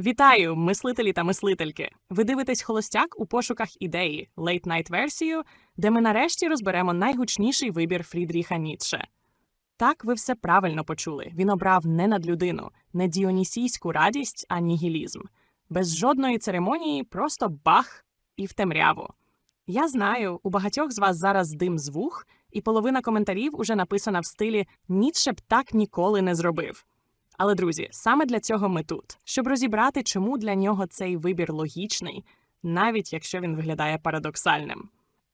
Вітаю, мислителі та мислительки! Ви дивитесь холостяк у пошуках ідеї, лейт-найт версію, де ми нарешті розберемо найгучніший вибір Фрідріха Ніцше. Так, ви все правильно почули. Він обрав не надлюдину, не діонісійську радість, а нігілізм. Без жодної церемонії, просто бах і в темряву. Я знаю, у багатьох з вас зараз дим з вух, і половина коментарів уже написана в стилі Ніцше б так ніколи не зробив. Але, друзі, саме для цього ми тут, щоб розібрати, чому для нього цей вибір логічний, навіть якщо він виглядає парадоксальним.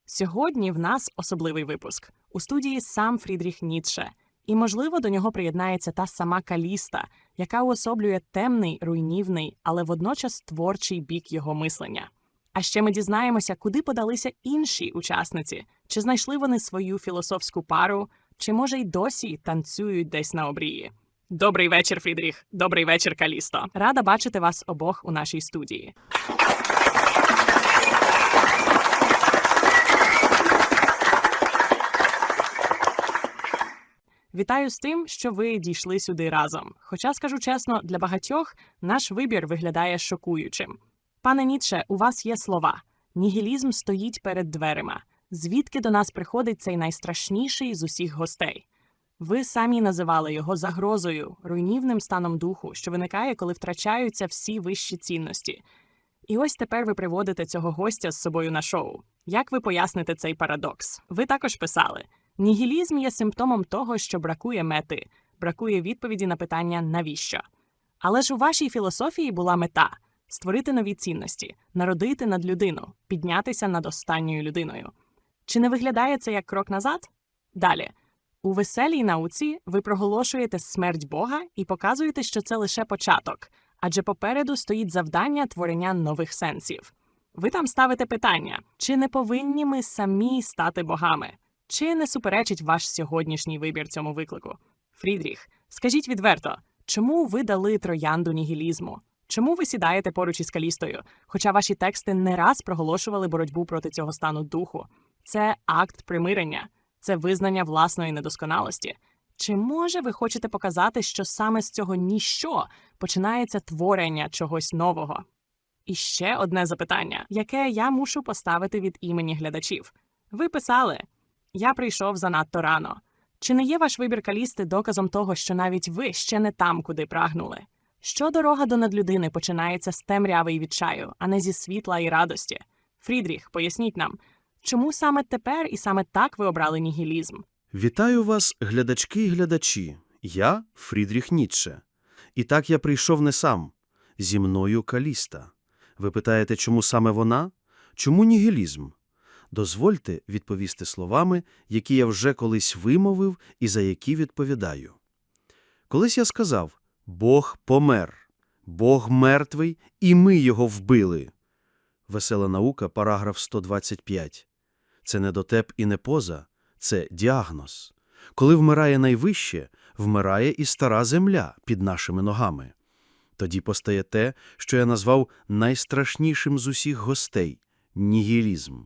Сьогодні в нас особливий випуск у студії сам Фрідріх Ніцше, і, можливо, до нього приєднається та сама Каліста, яка уособлює темний, руйнівний, але водночас творчий бік його мислення. А ще ми дізнаємося, куди подалися інші учасниці, чи знайшли вони свою філософську пару, чи може й досі танцюють десь на обрії. Добрий вечір, Фрідріх. Добрий вечір, Калісто. Рада бачити вас обох у нашій студії. Вітаю з тим, що ви дійшли сюди разом. Хоча, скажу чесно, для багатьох наш вибір виглядає шокуючим. Пане Ніцше, у вас є слова. Нігілізм стоїть перед дверима. Звідки до нас приходить цей найстрашніший з усіх гостей? Ви самі називали його загрозою, руйнівним станом духу, що виникає, коли втрачаються всі вищі цінності. І ось тепер ви приводите цього гостя з собою на шоу. Як ви поясните цей парадокс? Ви також писали: нігілізм є симптомом того, що бракує мети, бракує відповіді на питання навіщо. Але ж у вашій філософії була мета створити нові цінності, народити над людину, піднятися над останньою людиною. Чи не виглядає це як крок назад? Далі. У веселій науці ви проголошуєте смерть Бога і показуєте, що це лише початок, адже попереду стоїть завдання творення нових сенсів. Ви там ставите питання: чи не повинні ми самі стати богами? Чи не суперечить ваш сьогоднішній вибір цьому виклику? Фрідріх, скажіть відверто, чому ви дали троянду нігілізму? Чому ви сідаєте поруч із Калістою, хоча ваші тексти не раз проголошували боротьбу проти цього стану духу? Це акт примирення, це визнання власної недосконалості. Чи може ви хочете показати, що саме з цього ніщо починається творення чогось нового? І ще одне запитання, яке я мушу поставити від імені глядачів. Ви писали: Я прийшов занадто рано. Чи не є ваш вибір калісти доказом того, що навіть ви ще не там, куди прагнули? Що дорога до надлюдини починається з темряви і відчаю, а не зі світла і радості? Фрідріх, поясніть нам, чому саме тепер і саме так ви обрали нігілізм? Вітаю вас, глядачки і глядачі. Я Фрідріх Ніцше. І так я прийшов не сам. Зі мною Каліста. Ви питаєте, чому саме вона? Чому нігілізм? Дозвольте відповісти словами, які я вже колись вимовив і за які відповідаю. Колись я сказав «Бог помер, Бог мертвий, і ми його вбили». Весела наука, параграф 125. Це не дотеп і не поза, це діагноз. Коли вмирає найвище, вмирає і стара земля під нашими ногами. Тоді постає те, що я назвав найстрашнішим з усіх гостей – нігілізм.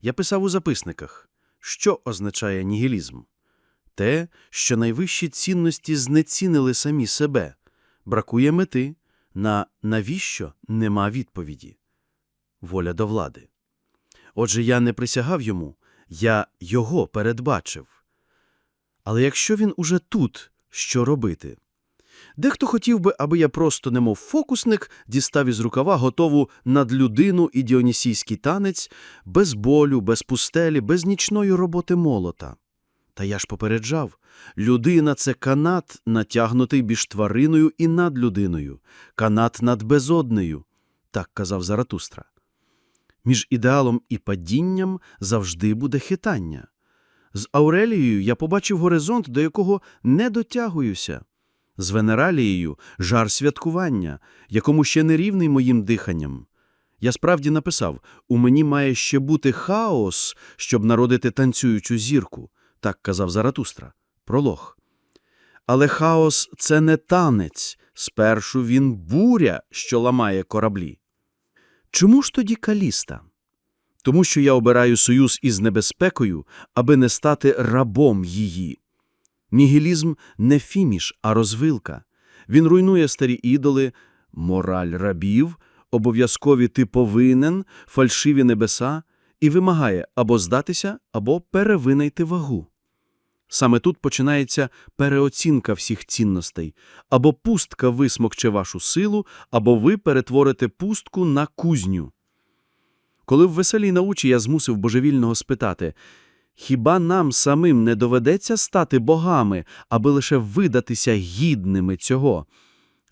Я писав у записниках, що означає нігілізм? Те, що найвищі цінності знецінили самі себе. Бракує мети, на навіщо нема відповіді. Воля до влади. Отже, я не присягав йому, я його передбачив. Але якщо він уже тут, що робити? Дехто хотів би, аби я просто, немов фокусник, дістав із рукава готову над людину і діонісійський танець, без болю, без пустелі, без нічної роботи молота. Та я ж попереджав, людина – це канат, натягнутий між твариною і над людиною, канат над безоднею, так казав Заратустра. Між ідеалом і падінням завжди буде хитання. З Аурелією я побачив горизонт, до якого не дотягуюся. З Венералією – жар святкування, якому ще не рівний моїм диханням. Я справді написав, у мені має ще бути хаос, щоб народити танцюючу зірку, так казав Заратустра. Пролог. Але хаос – це не танець, спершу він буря, що ламає кораблі. Чому ж тоді Каліста? Тому що я обираю союз із небезпекою, аби не стати рабом її. Нігілізм – не фіміш, а розвилка. Він руйнує старі ідоли, мораль рабів, обов'язкові ти повинен, фальшиві небеса, і вимагає або здатися, або перевинайти вагу. Саме тут починається переоцінка всіх цінностей. Або пустка висмокче вашу силу, або ви перетворите пустку на кузню. Коли в веселій научі я змусив божевільного спитати, хіба нам самим не доведеться стати богами, аби лише видатися гідними цього?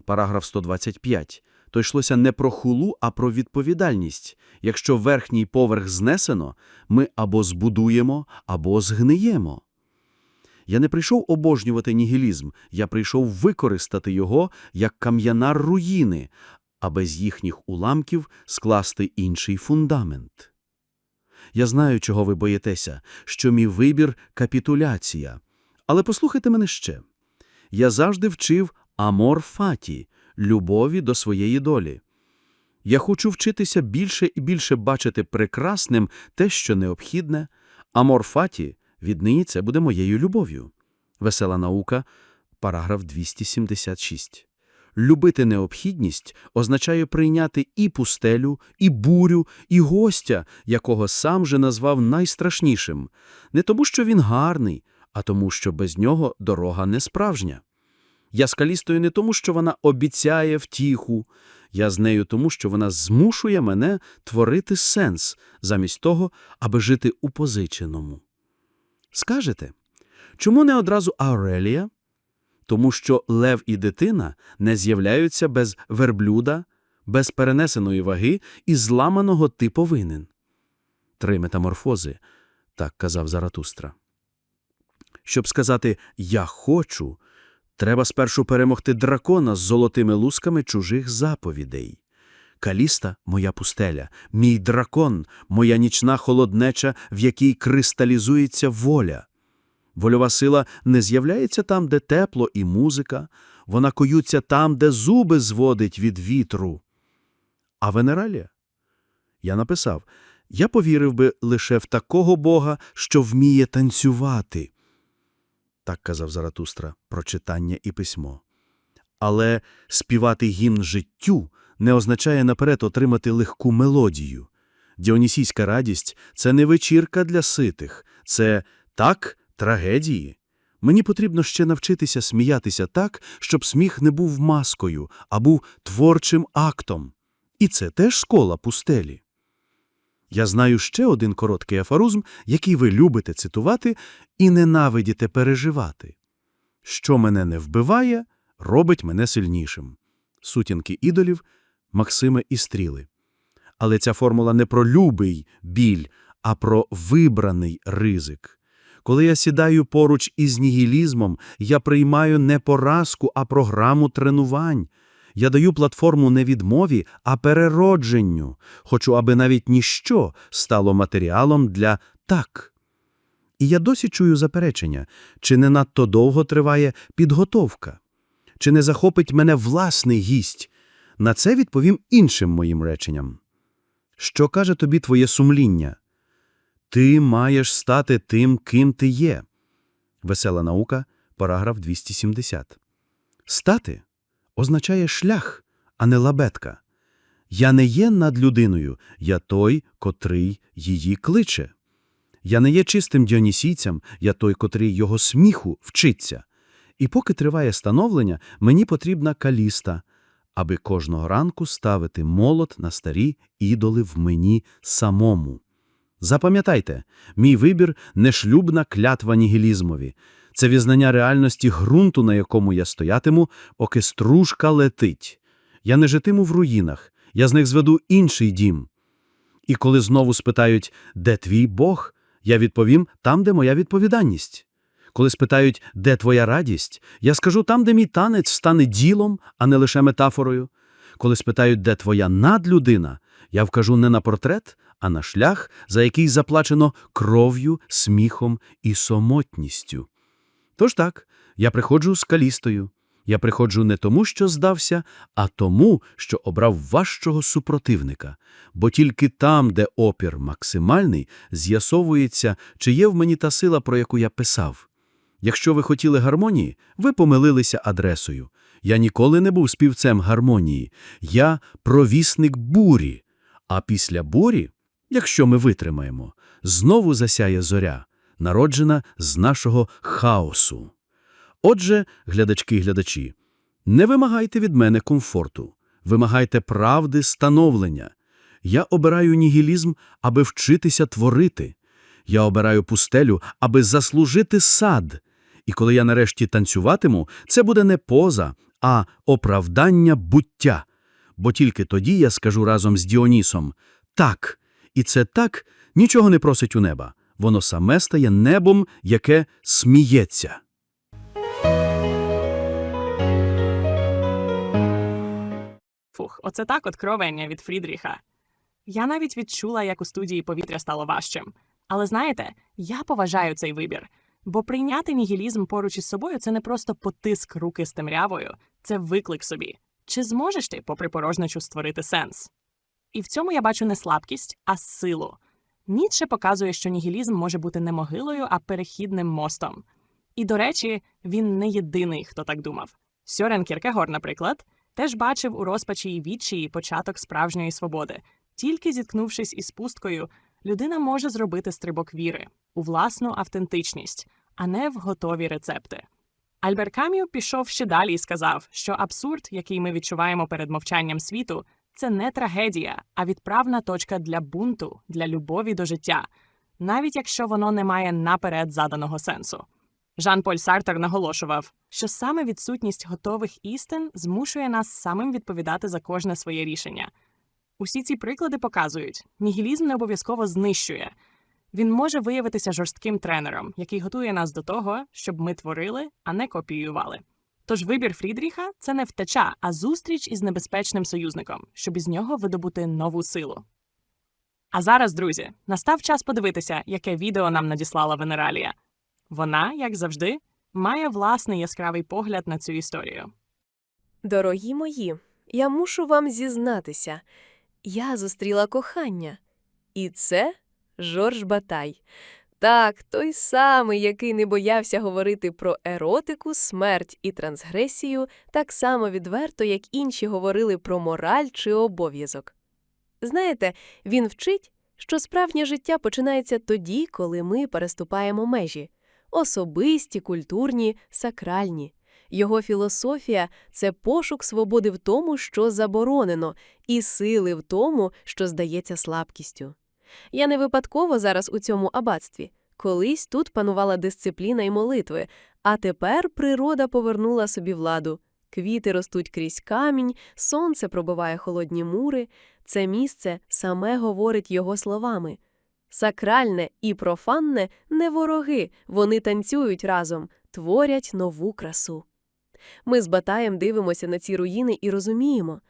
Параграф 125. То йшлося не про хулу, а про відповідальність. Якщо верхній поверх знесено, ми або збудуємо, або згниємо. Я не прийшов обожнювати нігілізм, я прийшов використати його як кам'яна руїни, а без їхніх уламків скласти інший фундамент. Я знаю, чого ви боїтеся, що мій вибір – капітуляція. Але послухайте мене ще. Я завжди вчив амор фаті – любові до своєї долі. Я хочу вчитися більше і більше бачити прекрасним те, що необхідне. Амор фаті – віднині це буде моєю любов'ю. Весела наука, параграф 276. Любити необхідність означає прийняти і пустелю, і бурю, і гостя, якого сам же назвав найстрашнішим. Не тому, що він гарний, а тому, що без нього дорога не справжня. Я з Калістою не тому, що вона обіцяє втіху. Я з нею тому, що вона змушує мене творити сенс, замість того, аби жити у позиченому. Скажете, чому не одразу Аурелія? Тому що лев і дитина не з'являються без верблюда, без перенесеної ваги і зламаного ти повинен. Три метаморфози, так казав Заратустра. Щоб сказати «я хочу», треба спершу перемогти дракона з золотими лусками чужих заповідей. Каліста – моя пустеля, мій дракон, моя нічна холоднеча, в якій кристалізується воля. Вольова сила не з'являється там, де тепло і музика, вона коються там, де зуби зводить від вітру. А венералія? Я написав, я повірив би лише в такого Бога, що вміє танцювати. Так казав Заратустра про читання і письмо. Але співати гімн життю не означає наперед отримати легку мелодію. Діонісійська радість – це не вечірка для ситих, це так трагедії. Мені потрібно ще навчитися сміятися так, щоб сміх не був маскою, а був творчим актом. І це теж школа пустелі. Я знаю ще один короткий афоризм, який ви любите цитувати і ненавидіте переживати. Що мене не вбиває, робить мене сильнішим. Сутінки ідолів Максима і Стріли. Але ця формула не про любий біль, а про вибраний ризик. Коли я сідаю поруч із нігілізмом, я приймаю не поразку, а програму тренувань. Я даю платформу не відмові, а переродженню. Хочу, аби навіть ніщо стало матеріалом для «так». І я досі чую заперечення, чи не надто довго триває підготовка, чи не захопить мене власний гість. На це відповім іншим моїм реченням. Що каже тобі твоє сумління? Ти маєш стати тим, ким ти є. Весела наука, параграф 270. Стати означає шлях, а не лабетка. Я не є над людиною, я той, котрий її кличе. Я не є чистим діонісійцем, я той, котрий його сміху вчиться. І поки триває становлення, мені потрібна каліста, аби кожного ранку ставити молот на старі ідоли в мені самому. Запам'ятайте, мій вибір – не шлюбна клятва нігілізмові. Це візнання реальності ґрунту, на якому я стоятиму, поки стружка летить. Я не житиму в руїнах, я з них зведу інший дім. І коли знову спитають, де твій Бог, я відповім там, де моя відповідальність. Коли спитають, де твоя радість, я скажу там, де мій танець стане ділом, а не лише метафорою. Коли спитають, де твоя надлюдина, я вкажу не на портрет, а на шлях, за який заплачено кров'ю, сміхом і самотністю. Тож так, я приходжу з калістою. Я приходжу не тому, що здався, а тому, що обрав важчого супротивника. Бо тільки там, де опір максимальний, з'ясовується, чи є в мені та сила, про яку я писав. Якщо ви хотіли гармонії, ви помилилися адресою. Я ніколи не був співцем гармонії. Я провісник бурі. А після бурі, якщо ми витримаємо, знову засяє зоря, народжена з нашого хаосу. Отже, глядачки і глядачі, не вимагайте від мене комфорту, вимагайте правди становлення. Я обираю нігілізм, аби вчитися творити. Я обираю пустелю, аби заслужити сад. І коли я нарешті танцюватиму, це буде не поза, а оправдання буття. Бо тільки тоді я скажу разом з Діонісом «так». І це «так» нічого не просить у неба. Воно саме стає небом, яке сміється. Фух, оце так откровення від Фрідріха. Я навіть відчула, як у студії повітря стало важчим. Але знаєте, я поважаю цей вибір, бо прийняти нігілізм поруч із собою це не просто потиск руки з темрявою, це виклик собі. Чи зможеш ти, попри порожнечу, створити сенс? І в цьому я бачу не слабкість, а силу. Ніцше показує, що нігілізм може бути не могилою, а перехідним мостом. І, до речі, він не єдиний, хто так думав. Сьорен Кіркегор, наприклад, теж бачив у розпачі і відчаї початок справжньої свободи. Тільки зіткнувшись із пусткою, людина може зробити стрибок віри у власну автентичність, а не в готові рецепти. Альбер Кам'ю пішов ще далі і сказав, що абсурд, який ми відчуваємо перед мовчанням світу, це не трагедія, а відправна точка для бунту, для любові до життя, навіть якщо воно не має наперед заданого сенсу. Жан-Поль Сартер наголошував, що саме відсутність готових істин змушує нас самим відповідати за кожне своє рішення. Усі ці приклади показують, нігілізм не обов'язково знищує. Він може виявитися жорстким тренером, який готує нас до того, щоб ми творили, а не копіювали. Тож вибір Фрідріха це не втеча, а зустріч із небезпечним союзником, щоб із нього видобути нову силу. А зараз, друзі, настав час подивитися, яке відео нам надіслала Венералія. Вона, як завжди, має власний яскравий погляд на цю історію. Дорогі мої, я мушу вам зізнатися. Я зустріла кохання. І це Жорж Батай. Так, той самий, який не боявся говорити про еротику, смерть і трансгресію, так само відверто, як інші говорили про мораль чи обов'язок. Знаєте, він вчить, що справжнє життя починається тоді, коли ми переступаємо межі особисті, культурні, сакральні. Його філософія це пошук свободи в тому, що заборонено, і сили в тому, що здається слабкістю. Я не випадково зараз у цьому аббатстві. Колись тут панувала дисципліна і молитви, а тепер природа повернула собі владу. Квіти ростуть крізь камінь, сонце пробиває холодні мури. Це місце саме говорить його словами. Сакральне і профанне не вороги, вони танцюють разом, творять нову красу. Ми з Батаєм дивимося на ці руїни і розуміємо.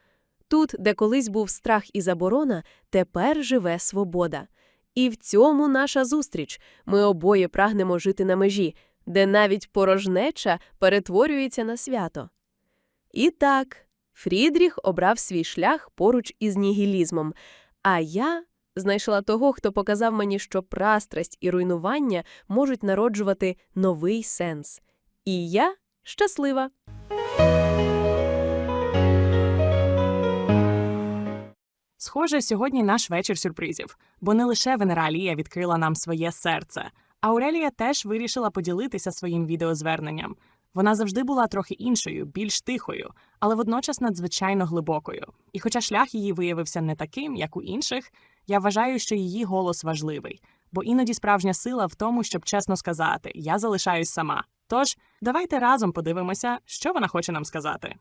Тут, де колись був страх і заборона, тепер живе свобода. І в цьому наша зустріч. Ми обоє прагнемо жити на межі, де навіть порожнеча перетворюється на свято. І так, Фрідріх обрав свій шлях поруч із нігілізмом, а я знайшла того, хто показав мені, що прастрасть і руйнування можуть народжувати новий сенс. І я щаслива. Схоже, сьогодні наш вечір сюрпризів, бо не лише Венералія відкрила нам своє серце, Аурелія теж вирішила поділитися своїм відеозверненням. Вона завжди була трохи іншою, більш тихою, але водночас надзвичайно глибокою. І хоча шлях її виявився не таким, як у інших, я вважаю, що її голос важливий, бо іноді справжня сила в тому, щоб чесно сказати я залишаюсь сама. Тож давайте разом подивимося, що вона хоче нам сказати.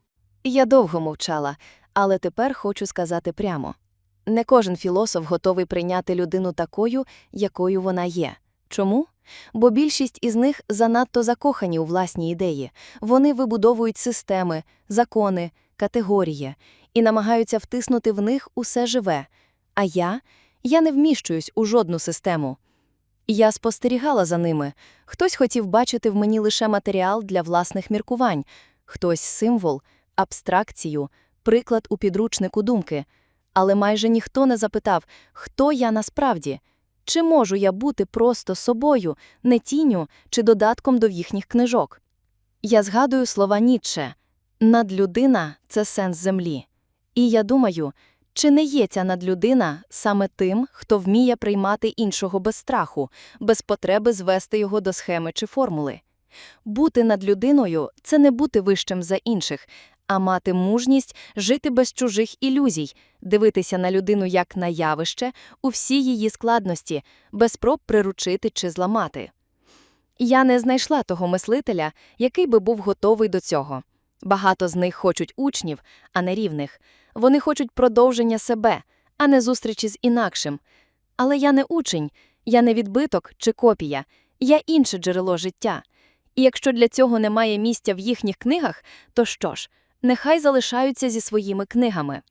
Я довго мовчала, але тепер хочу сказати прямо. Не кожен філософ готовий прийняти людину такою, якою вона є. Чому? Бо більшість із них занадто закохані у власні ідеї. Вони вибудовують системи, закони, категорії і намагаються втиснути в них усе живе. А я? Я не вміщуюсь у жодну систему. Я спостерігала за ними. Хтось хотів бачити в мені лише матеріал для власних міркувань, хтось символ, абстракцію, приклад у підручнику думки. Але майже ніхто не запитав, хто я насправді. Чи можу я бути просто собою, не тінню чи додатком до їхніх книжок? Я згадую слова Ніцше «надлюдина – це сенс землі». І я думаю, чи не є ця надлюдина саме тим, хто вміє приймати іншого без страху, без потреби звести його до схеми чи формули? Бути над людиною – це не бути вищим за інших, а мати мужність жити без чужих ілюзій, дивитися на людину як на явище у всій її складності, без спроб приручити чи зламати. Я не знайшла того мислителя, який би був готовий до цього. Багато з них хочуть учнів, а не рівних. Вони хочуть продовження себе, а не зустрічі з інакшим. Але я не учень, я не відбиток чи копія, я інше джерело життя. І якщо для цього немає місця в їхніх книгах, то що ж, нехай залишаються зі своїми книгами.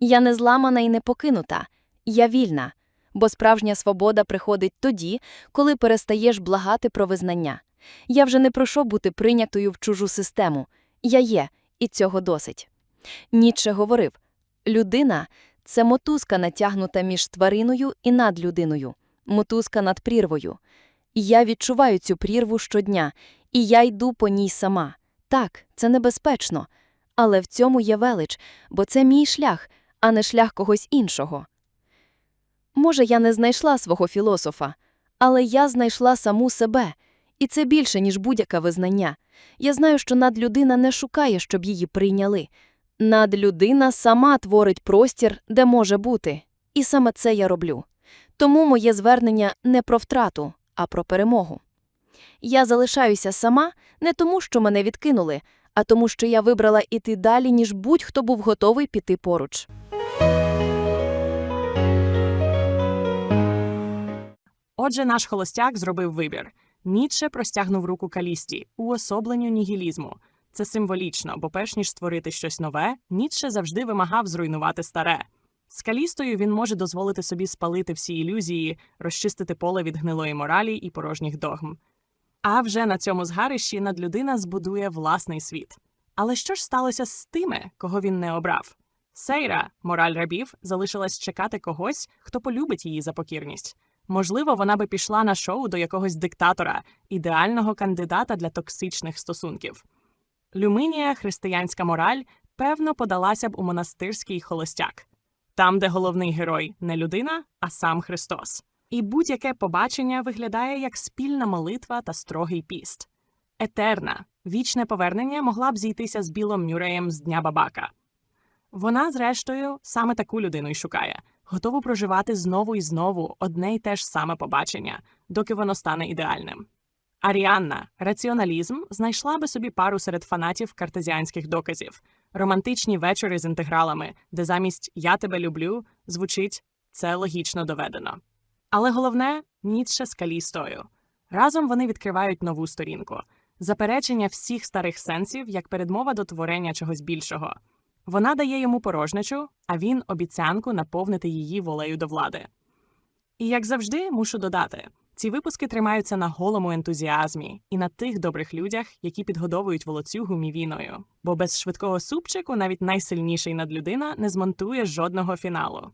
Я не зламана і не покинута, я вільна, бо справжня свобода приходить тоді, коли перестаєш благати про визнання. Я вже не прошу бути прийнятою в чужу систему. Я є, і цього досить. Ніцше говорив людина це мотузка, натягнута між твариною і над людиною, мотузка над прірвою. Я відчуваю цю прірву щодня, і я йду по ній сама. Так, це небезпечно, але в цьому є велич, бо це мій шлях, а не шлях когось іншого. Може, я не знайшла свого філософа, але я знайшла саму себе, і це більше, ніж будь-яке визнання. Я знаю, що надлюдина не шукає, щоб її прийняли. Надлюдина сама творить простір, де може бути. І саме це я роблю. Тому моє звернення не про втрату, а про перемогу. Я залишаюся сама не тому, що мене відкинули, а тому, що я вибрала іти далі, ніж будь-хто був готовий піти поруч. Отже, наш холостяк зробив вибір. Ніцше простягнув руку Калісті уособленню нігілізму. Це символічно, бо перш ніж створити щось нове, Ніцше завжди вимагав зруйнувати старе. З Калістою він може дозволити собі спалити всі ілюзії, розчистити поле від гнилої моралі і порожніх догм. А вже на цьому згарищі надлюдина збудує власний світ. Але що ж сталося з тими, кого він не обрав? Сейра, мораль рабів, залишилась чекати когось, хто полюбить її за покірність. Можливо, вона би пішла на шоу до якогось диктатора, ідеального кандидата для токсичних стосунків. Люминія, християнська мораль, певно, подалася б у монастирський холостяк, там, де головний герой не людина, а сам Христос. І будь-яке побачення виглядає як спільна молитва та строгий піст. Етерна, вічне повернення могла б зійтися з Білом Мюреєм з Дня Бабака. Вона, зрештою, саме таку людину й шукає, готову проживати знову і знову одне й те ж саме побачення, доки воно стане ідеальним. Аріанна, раціоналізм, знайшла би собі пару серед фанатів картезіанських доказів, романтичні вечори з інтегралами, де замість Я тебе люблю звучить це логічно доведено. Але головне Ніцше з Калістою. Разом вони відкривають нову сторінку заперечення всіх старих сенсів як передмова до творення чогось більшого. Вона дає йому порожнечу, а він обіцянку наповнити її волею до влади. І як завжди, мушу додати, ці випуски тримаються на голому ентузіазмі і на тих добрих людях, які підгодовують волоцюгу мівіною. Бо без швидкого супчику навіть найсильніший надлюдина не змонтує жодного фіналу.